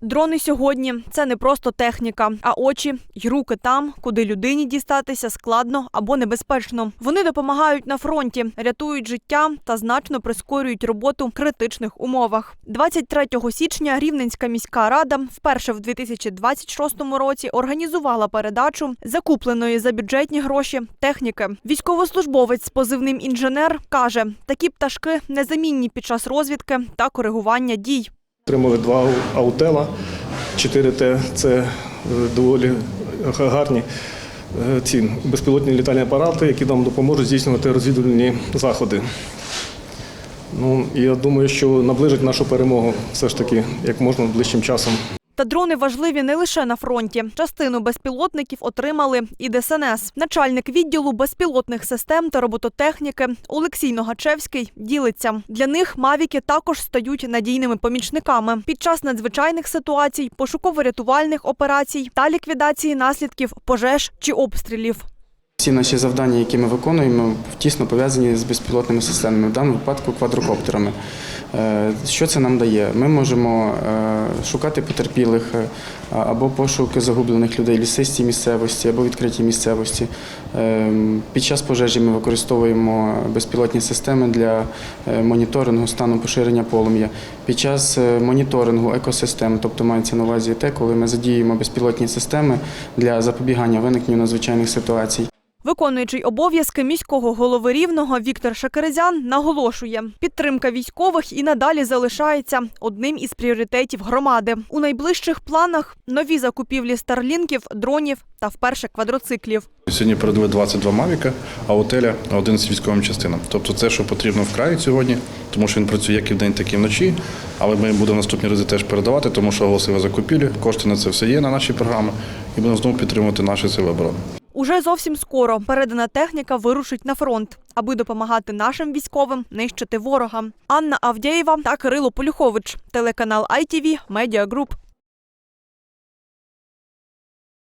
Дрони сьогодні це не просто техніка, а очі й руки там, куди людині дістатися складно або небезпечно. Вони допомагають на фронті, рятують життя та значно прискорюють роботу в критичних умовах. 23 січня Рівненська міська рада вперше в 2026 році організувала передачу закупленої за бюджетні гроші техніки. Військовослужбовець з позивним інженер каже, такі пташки незамінні під час розвідки та коригування дій. Отримали два аутела, 4Т це е, доволі гарні е, ці безпілотні літальні апарати, які нам допоможуть здійснювати розвідувальні заходи. Ну, я думаю, що наближить нашу перемогу все ж таки як можна ближчим часом. Та дрони важливі не лише на фронті. Частину безпілотників отримали і ДСНС. Начальник відділу безпілотних систем та робототехніки Олексій Ногачевський ділиться. Для них мавіки також стають надійними помічниками під час надзвичайних ситуацій, пошуково-рятувальних операцій та ліквідації наслідків пожеж чи обстрілів. Всі наші завдання, які ми виконуємо, тісно пов'язані з безпілотними системами, в даному випадку квадрокоптерами. Е, Що це нам дає? Ми можемо е, шукати потерпілих е, або пошуки загублених людей лісистій місцевості або відкритій місцевості. Під час пожежі ми використовуємо безпілотні системи для моніторингу стану поширення полум'я. Під час моніторингу екосистем, тобто мається на увазі те, коли ми задіюємо безпілотні системи для запобігання виникненню надзвичайних ситуацій. Виконуючий обов'язки міського голови рівного Віктор Шакерезян наголошує, підтримка військових і надалі залишається одним із пріоритетів громади. У найближчих планах нові закупівлі старлінків, дронів та вперше квадроциклів. Сьогодні передали 22 мавіка, а отеля 11 військовим частинам. Тобто це, що потрібно вкрай сьогодні, тому що він працює як і вдень, так і вночі. Але ми будемо наступні рази теж передавати, тому що оголосили закупівлі. Кошти на це все є на наші програми, і будемо знову підтримувати наші сили оборони. Уже зовсім скоро передана техніка вирушить на фронт, аби допомагати нашим військовим нищити ворога. Анна Авдєєва та Кирило Полюхович, телеканал ITV Media Group.